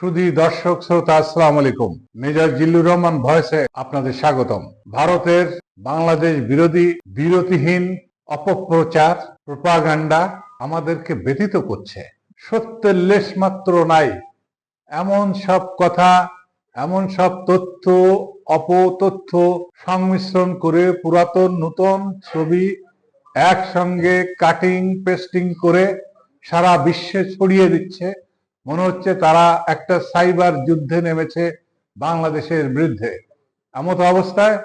সুধী দর্শক শ্রোতা, আসসালাম আলাইকুম। মেজর জিল্লুর রহমান ভয়েসে আপনাদের স্বাগতম। ভারতের বাংলাদেশ বিরোধী, বিরতিহীন, অপপ্রচার, প্রোপাগান্ডা আমাদেরকে ব্যতীত করছে। সত্যের লেশ মাত্র নাই। এমন সব কথা, এমন সব তথ্য, অপতথ্য সংমিশ্রণ করে পুরাতন, নতুন ছবি একসঙ্গে কাটিং পেস্টিং করে সারা বিশ্বে ছড়িয়ে দিচ্ছে। মনে হচ্ছে তারা একটা সাইবার যুদ্ধে নেমেছে বাংলাদেশের বিরুদ্ধে। এমত অবস্থায়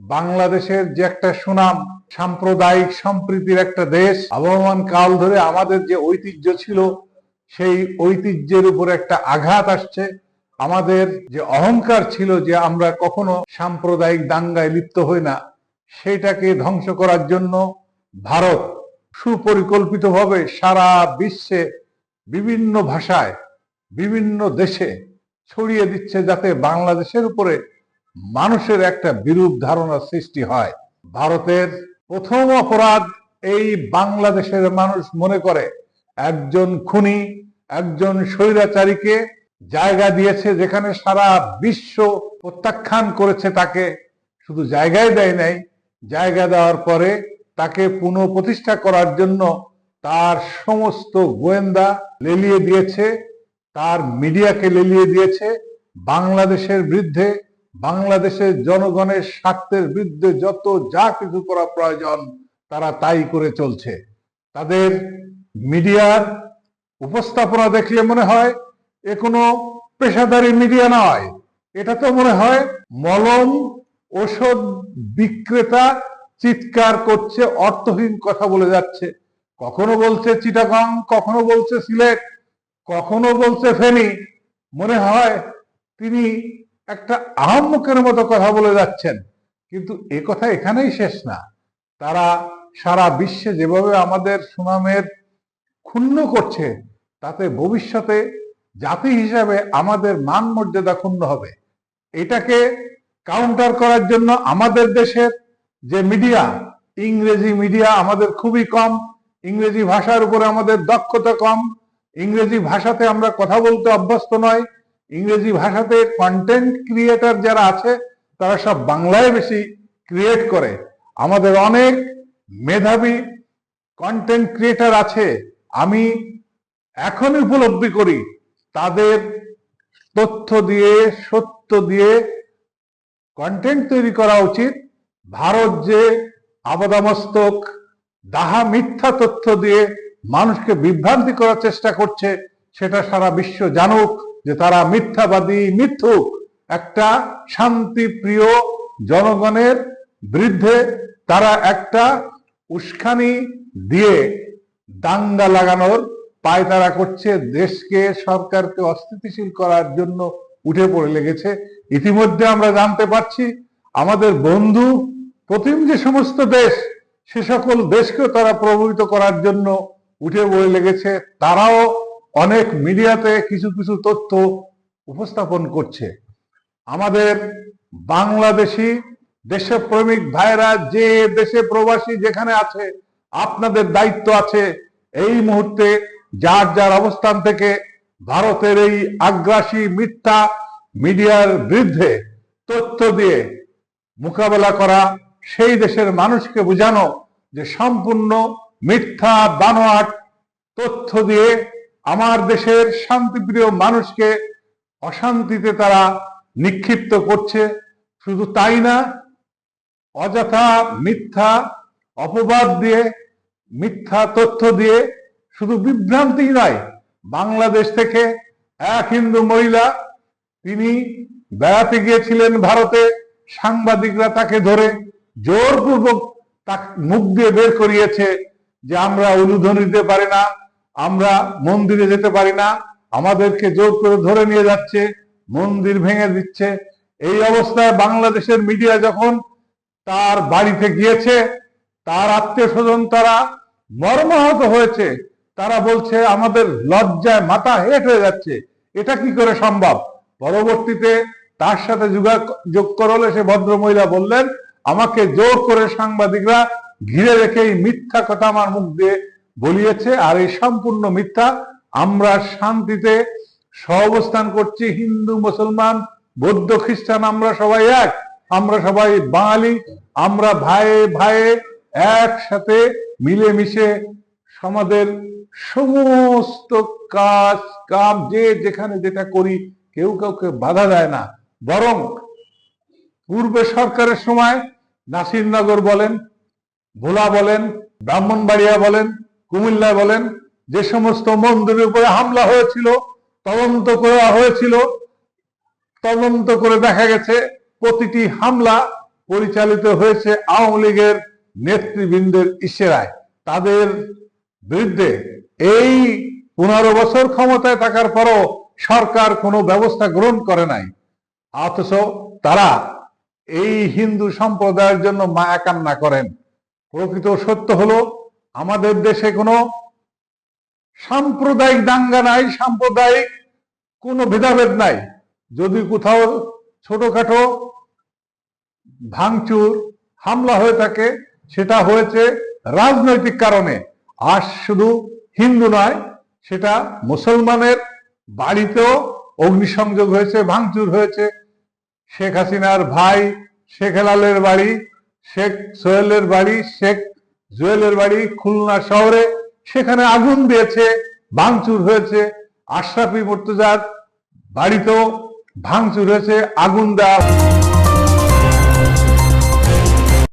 বাংলাদেশের যে একটা সুনাম, সাম্প্রদায়িক সম্প্রীতির একটা দেশ, আবহমান কাল ধরে আমাদের যে ঐতিহ্য ছিল, সেই ঐতিহ্যের উপর একটা আঘাত আসছে। আমাদের যে অহংকার ছিল যে আমরা কখনো সাম্প্রদায়িক দাঙ্গায় লিপ্ত হই না, সেটাকে ধ্বংস করার জন্য ভারত সুপরিকল্পিতভাবে সারা বিশ্বে বিভিন্ন ভাষায়, বিভিন্ন দেশে ছড়িয়ে দিচ্ছে যাতে বাংলাদেশের উপরে মানুষের একটা বিরূপ ধারণা সৃষ্টি হয়। ভারতের প্রথম অপরাধ এই বাংলাদেশের মানুষ মনে করে। একজন খুনি, একজন স্বৈরাচারীকে জায়গা দিয়েছে যেখানে সারা বিশ্ব প্রত্যাখ্যান করেছে তাকে। শুধু জায়গায় দেয় নাই, জায়গা দেওয়ার পরে তাকে পুনঃপ্রতিষ্ঠা করার জন্য তার সমস্ত গোয়েন্দা লেলিয়ে দিয়েছে, তার মিডিয়াকে লেলিয়ে দিয়েছে, বাংলাদেশের বিরুদ্ধে, বাংলাদেশের জনগণের স্বার্থের বিরুদ্ধে যত যা কিছু করা প্রয়োজন, তারা তাই করে চলছে। তাদের মিডিয়ার উপস্থাপনা দেখলে মনে হয় এ কোনো পেশাদারি মিডিয়া নয়। এটা তো মনে হয় মলম ওষুধ বিক্রেতা চিৎকার করছে, অর্থহীন কথা বলে যাচ্ছে। কখনো বলছে চিটাগং, কখনো বলছে সিলেট, কখনো বলছে ফেনী। মনে হয় তিনি একটা আহম্মকের মতো কথা বলে যাচ্ছেন। কিন্তু এ কথা এখানেই শেষ না। তারা সারা বিশ্বে যেভাবে আমাদের সুনামের ক্ষুণ্ণ করছে, তাতে ভবিষ্যতে জাতি হিসাবে আমাদের মান মর্যাদা ক্ষুণ্ণ হবে। এটাকে কাউন্টার করার জন্য আমাদের দেশের যে মিডিয়া ইংরেজি মিডিয়া আমাদের খুবই কম ইংরেজি ভাষার উপরে আমাদের দক্ষতা কম, ইংরেজি ভাষাতে আমরা কথা বলতে অভ্যস্ত নয়, ইংরেজি ভাষাতে কন্টেন্ট ক্রিয়েটার যারা আছে, তারা সব বাংলায় বেশি ক্রিয়েট করে। আমাদের অনেক মেধাবী কন্টেন্ট ক্রিয়েটার আছে, আমি এখন উপলব্ধি করি, তাদের তথ্য দিয়ে, সত্য দিয়ে কন্টেন্ট তৈরি করা উচিত। ভারত যে আবাদামস্তক দাহা মিথ্যা তথ্য দিয়ে মানুষকে বিভ্রান্তি করার চেষ্টা করছে, সেটা সারা বিশ্ব জানুক যে তারা মিথ্যাবাদী, মিথ্যুক। একটা শান্তি প্রিয় জনগণের বিরুদ্ধে তারা একটা উস্কানি দিয়ে দাঙ্গা লাগানোর পায়তারা করছে, দেশকে, সরকারকে অস্থিতিশীল করার জন্য উঠে পড়ে লেগেছে। ইতিমধ্যে আমরা জানতে পারছি, আমাদের বন্ধু প্রতিম যে সমস্ত দেশ সে সকল দেশকেও তারা প্রভাবিত করার জন্য উঠে পড়ে লেগেছে। তারাও অনেক মিডিয়াতে কিছু কিছু তথ্য উপস্থাপন করছে। আমাদের বাংলাদেশি দেশপ্রেমিক ভাইরা, যে দেশে প্রবাসী যেখানে আছে, আপনাদের দায়িত্ব আছে এই মুহূর্তে যার যার অবস্থান থেকে ভারতের এই আগ্রাসী মিথ্যা মিডিয়ার বিরুদ্ধে তথ্য দিয়ে মোকাবেলা করা সেই দেশের মানুষকে বোঝানো যে সম্পূর্ণ মিথ্যা, বানোয়াট তথ্য দিয়ে আমার দেশের শান্তিপ্রিয় মানুষকে অশান্তিতে তারা নিক্ষিপ্ত করছে। শুধু তাই না, অযথা মিথ্যা অপবাদ দিয়ে, মিথ্যা তথ্য দিয়ে শুধু বিভ্রান্তি নয়, বাংলাদেশ থেকে এক হিন্দু মহিলা, তিনি বেড়াতে গিয়েছিলেন ভারতে, সাংবাদিকরা তাকে ধরে জোরপূর্বক তাকে মুখ দিয়ে বের করিয়েছে যে আমরা উলুধ্বনি দিতে পারি না, আমরা মন্দিরে যেতে পারি না, আমাদেরকে জোর করে ধরে নিয়ে যাচ্ছে, মন্দির ভেঙে দিচ্ছে। এই অবস্থায় বাংলাদেশের মিডিয়া যখন তার বাড়িতে গিয়েছে, তার আত্মীয় স্বজন তারা মর্মাহত হয়েছে। তারা বলছে, আমাদের লজ্জায় মাথা হেট হয়ে যাচ্ছে। এটা কি করে সম্ভব? পরবর্তীতে তার সাথে যোগাযোগ করলে সে ভদ্র মহিলা বললেন আমাকে জোর করে সাংবাদিকরা ঘিরে রেখে এই মিথ্যা কথা আমার মুখ দিয়ে বলিয়েছে, আর এই সম্পূর্ণ মিথ্যা আমরা শান্তিতে সহাবস্থান করছি, হিন্দু, মুসলমান, বৌদ্ধ, খ্রিস্টান, আমরা সবাই এক, আমরা সবাই বাঙালি, আমরা ভাইয়ে ভাইয়ে একসাথে মিলেমিশে সমাজের সমস্ত কাজ, কাম, যে যেখানে যেটা করি, কেউ কাউকে বাধা দেয় না। বরং পূর্বে সরকারের সময় নাসিরনগর বলেন, ভোলা বলেন, ব্রাহ্মণবাড়িয়া বলেন, কুমিল্লা বলেন, যে সমস্ত মন্দিরের উপরে হামলা হয়েছিল, তদন্ত করা হয়েছিল, তদন্ত করে দেখা গেছে প্রতিটি হামলা পরিচালিত হয়েছে আওয়ামী লীগের নেতৃবৃন্দের ইশারায় তাদের বিরুদ্ধে এই পনেরো বছর ক্ষমতায় থাকার পরও সরকার কোনো ব্যবস্থা গ্রহণ করে নাই। অথচ তারা এই হিন্দু সম্প্রদায়ের জন্য মায়া কান্না করেন। প্রকৃত সত্য হলো, আমাদের দেশে কোনো সাম্প্রদায়িক দাঙ্গা নাই, সাম্প্রদায়িক কোনো ভেদাভেদ নাই। যদি কোথাও ছোটখাটো ভাঙচুর, হামলা হয়ে থাকে, সেটা হয়েছে রাজনৈতিক কারণে। আর শুধু হিন্দু নয়, সেটা মুসলমানের বাড়িতেও অগ্নিসংযোগ হয়েছে, ভাঙচুর হয়েছে শেখ হাসিনার ভাই শেখ হেলালের বাড়ি, শেখ সোহেলের বাড়ি, শেখ জুয়েলের বাড়ি খুলনা শহরে। সেখানে আগুন দিয়েছে, ভাঙচুর হয়েছে। আশরাফি মুর্তজার বাড়িতেও ভাঙচুর হয়েছে, আগুন দেওয়া